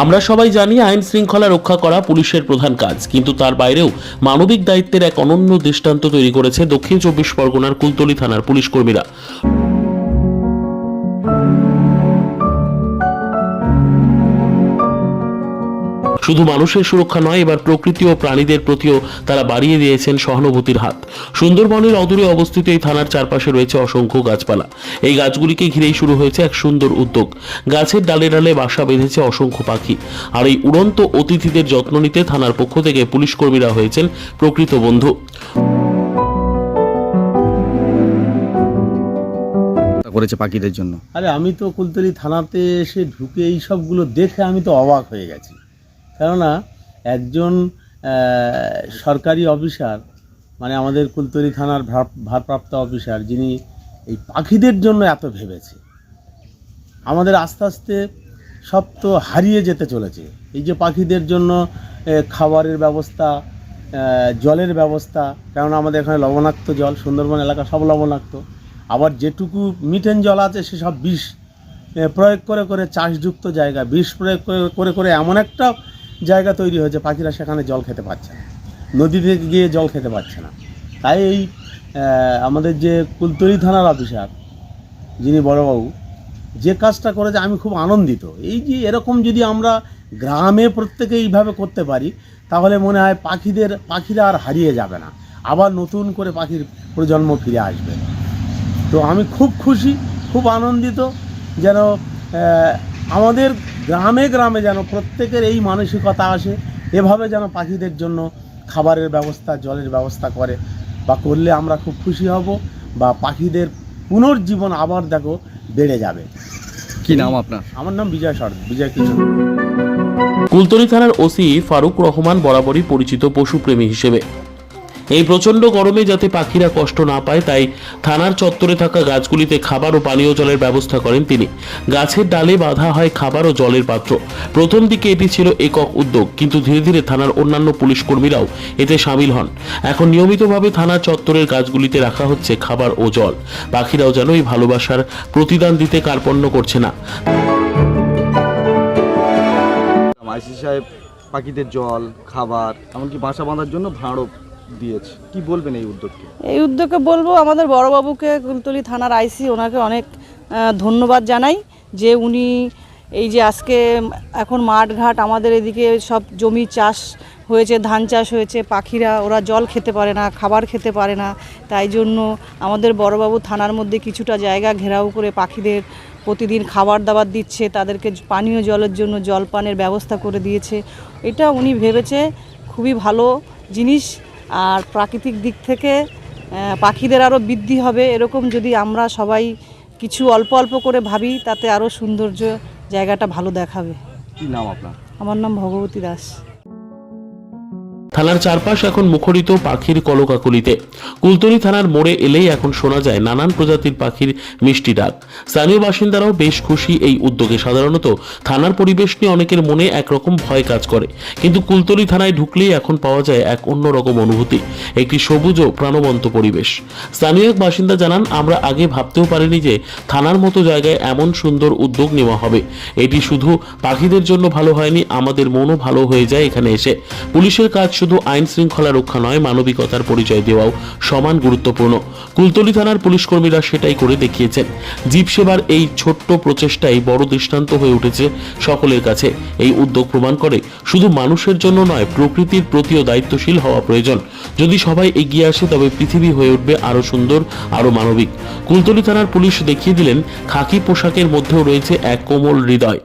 আমরা সবাই জানি আইন শৃঙ্খলা রক্ষা করা পুলিশের প্রধান কাজ, কিন্তু তার বাইরেও মানবিক দায়িত্বের এক অনন্য দৃষ্টান্ত তৈরি করেছে দক্ষিণ চব্বিশ পরগনার কুলতলি থানার পুলিশ কর্মীরা। শুধু মানুষের সুরক্ষা নয় এবার প্রকৃতি ও প্রাণীদের প্রতিও তারা বাড়িয়ে দিয়েছেন সহানুভূতির হাত। সুন্দরবনের অদূরে অবস্থিত এই থানার চারপাশে রয়েছে অসংখ্য গাছপালা। এই গাছগুলিকে ঘিরেই শুরু হয়েছে এক সুন্দর উদ্যোগ। গাছের ডালে ডালে বাসা বেঁধেছে অসংখ্য পাখি। আর এই উড়ন্ত অতিথিদের যত্ন নিতে থানার পক্ষ থেকে পুলিশ কর্মীরা হয়েছেন প্রকৃত বন্ধু। করেছে পাখিদের জন্য। আরে আমি তো কুলতলি থানাতে এসে ঢুকে এই সবগুলো দেখে আমি তো অবাক হয়ে গেছি। কেননা একজন সরকারি অফিসার মানে আমাদের কুলতলি থানার ভার- ভারপ্রাপ্ত অফিসার, যিনি এই পাখিদের জন্য এত ভেবেছে। আমাদের আস্তে আস্তে সব তো হারিয়ে যেতে চলেছে। এই যে পাখিদের জন্য খাবারের ব্যবস্থা জলের ব্যবস্থা, কেননা আমাদের এখানে লবণাক্ত জল, সুন্দরবন এলাকা সব লবণাক্ত। আবার যেটুকু মিটেন জল আছে সেসব বিষ প্রয়োগ করে করে চাষযুক্ত জায়গা, বিষ প্রয়োগ করে করে এমন একটা জায়গা তৈরি হয়েছে, পাখিরা সেখানে জল খেতে পারছে না। নদী থেকে গিয়ে জল খেতে পারছে না। তাই এই আমাদের যে কুলতলি থানার অফিসার, যিনি বড়বাবু, যে কাজটা করেছে, আমি খুব আনন্দিত। এই যে এরকম যদি আমরা গ্রামে প্রত্যেকে এইভাবে করতে পারি, তাহলে মনে হয় পাখিদের, পাখিরা আর হারিয়ে যাবে না। আবার নতুন করে পাখির প্রজন্ম ফিরে আসবে। তো আমি খুব খুশি, খুব আনন্দিত যেন আমাদের গ্রামে গ্রামে যেন প্রত্যেকের এই মানসিকতা আসে এভাবে যেন পাখিদের জন্য খাবারের ব্যবস্থা জলের ব্যবস্থা করে বা করলে আমরা খুব খুশি হব বা পাখিদের পুনর্জীবন আবার দেখো বেড়ে যাবে। কি নাম আপনার? আমার নাম বিজয় সর বিজয় কিশোর। কুলতলি থানার ওসি ফারুক রহমান বরাবরই পরিচিত পশুপ্রেমী হিসেবে। এই প্রচণ্ড গরমে যাতে পাখিরা কষ্ট না পায়, তাই থানার চত্বরে থাকা গাছগুলিতে খাবার ও পানীয় জলের ব্যবস্থা করেন তিনি। গাছের ডালে বাঁধা হয় খাবার ও জলের পাত্র। প্রথম দিকে এটি ছিল একক উদ্যোগ, কিন্তু ধীরে ধীরে থানার অন্যান্য পুলিশ কর্মীরাও এতে সামিল হন। এখন নিয়মিতভাবে থানার চত্বরের গাছগুলিতে রাখা হচ্ছে খাবার ও জল। পাখিরাও যেন এই ভালোবাসার প্রতিদান দিতে কার্পণ্য করছে না। আইসি সাহেব, পাখিদের জল, খাবার, এমনকি বাসা বাঁধার জন্য ভাঁড়ও দিয়েছে। কি বলবেন এই উদ্যোগকে? এই উদ্যোগে বলব, আমাদের বড়বাবুকে কুলতলি থানার আইসি, ওনাকে অনেক ধন্যবাদ জানাই যে উনি এই যে আজকে এখন মাঠ ঘাট আমাদের এদিকে সব জমি চাষ হয়েছে, ধান চাষ হয়েছে, পাখিরা, ওরা জল খেতে পারে না, খাবার খেতে পারে না। তাই জন্য আমাদের বড়বাবু থানার মধ্যে কিছুটা জায়গা ঘেরাও করে পাখিদের প্রতিদিন খাবার দাবার দিচ্ছে, তাদেরকে পানীয় জলের জন্য জলপানের ব্যবস্থা করে দিয়েছে। এটা উনি ভেবেছে, খুবই ভালো জিনিস। আর প্রাকৃতিক দিক থেকে পাখিদের আরও বৃদ্ধি হবে। এরকম যদি আমরা সবাই কিছু অল্প অল্প করে ভাবি তাতে আরও সৌন্দর্য জায়গাটা ভালো দেখাবে। কি নাম আপনার? আমার নাম ভগবতী দাস। থানার চারপাশ এখন মুখরিত পাখির কলকাকলিতে। কুলতলি থানার মোড়ে এলেই এখন শোনা যায় নানান প্রজাতির পাখির মিষ্টি ডাক। স্থানীয় বাসিন্দারাও বেশ খুশি এই উদ্যোগে। সাধারণত থানার পরিবেশ নিয়ে অনেকের মনে একরকম ভয় কাজ করে। কিন্তু কুলতলি থানায় ঢুকলেই এখন পাওয়া যায় এক অন্যরকম অনুভূতি, একটি সবুজ ও প্রাণবন্ত পরিবেশ। স্থানীয় এক বাসিন্দা জানান, আমরা আগে ভাবতেও পারিনি যে থানার মতো জায়গায় এমন সুন্দর উদ্যোগ নেওয়া হবে। এটি শুধু পাখিদের জন্য ভালো হয়নি, আমাদের মনও ভালো হয়ে যায় এখানে এসে। পুলিশের কাজ শুধু আইন শৃঙ্খলা রক্ষা নয়, মানবিকতার পরিচয় দেওয়াও সমান গুরুত্বপূর্ণ। কুলতলি থানার পুলিশ কর্মীরা সেটাই করে দেখিয়েছেন। জীব সেবার এই ছোট্ট প্রচেষ্টাই বড় দৃষ্টান্ত হয়ে উঠেছে সকলের কাছে। এই উদ্যোগ প্রমাণ করে শুধু মানুষের জন্য নয়, প্রকৃতির প্রতিও দায়িত্বশীল হওয়া প্রয়োজন। যদি সবাই এগিয়ে আসে, তবে পৃথিবী হয়ে উঠবে আরও সুন্দর, আরও মানবিক। কুলতলি থানার পুলিশ দেখিয়ে দিলেন, খাকি পোশাকের মধ্যেও রয়েছে এক কোমল হৃদয়।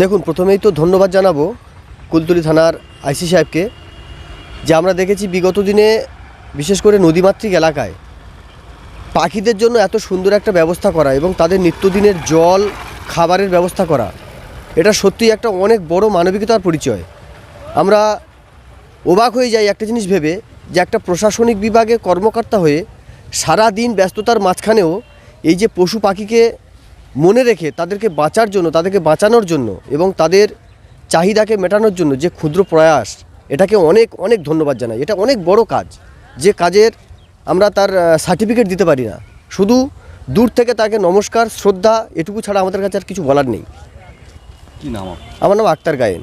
দেখুন, প্রথমেই তো ধন্যবাদ জানাব কুলতলি থানার আইসি সাহেবকে যে আমরা দেখেছি বিগত দিনে বিশেষ করে নদীমাতৃক এলাকায় পাখিদের জন্য এত সুন্দর একটা ব্যবস্থা করা এবং তাদের নিত্যদিনের জল, খাবারের ব্যবস্থা করা, এটা সত্যিই একটা অনেক বড় মানবিকতার পরিচয়। আমরা অবাক হয়ে যাই একটা জিনিস ভেবে যে একটা প্রশাসনিক বিভাগে কর্মকর্তা হয়ে সারা দিন ব্যস্ততার মাঝখানেও এই যে পশু পাখিকে মনে রেখে তাদেরকে বাঁচার জন্য তাদেরকে বাঁচানোর জন্য এবং তাদের চাহিদাকে মেটানোর জন্য যে ক্ষুদ্র প্রয়াস এটাকে অনেক অনেক ধন্যবাদ জানাই। এটা অনেক বড় কাজ। যে কাজের আমরা তার সার্টিফিকেট দিতে পারি না। শুধু দূর থেকে তাকে নমস্কার শ্রদ্ধা এটুকু ছাড়া আমাদের কাছে আর কিছু বলার নেই। কি নাম আমার নাম আক্তার গায়েন।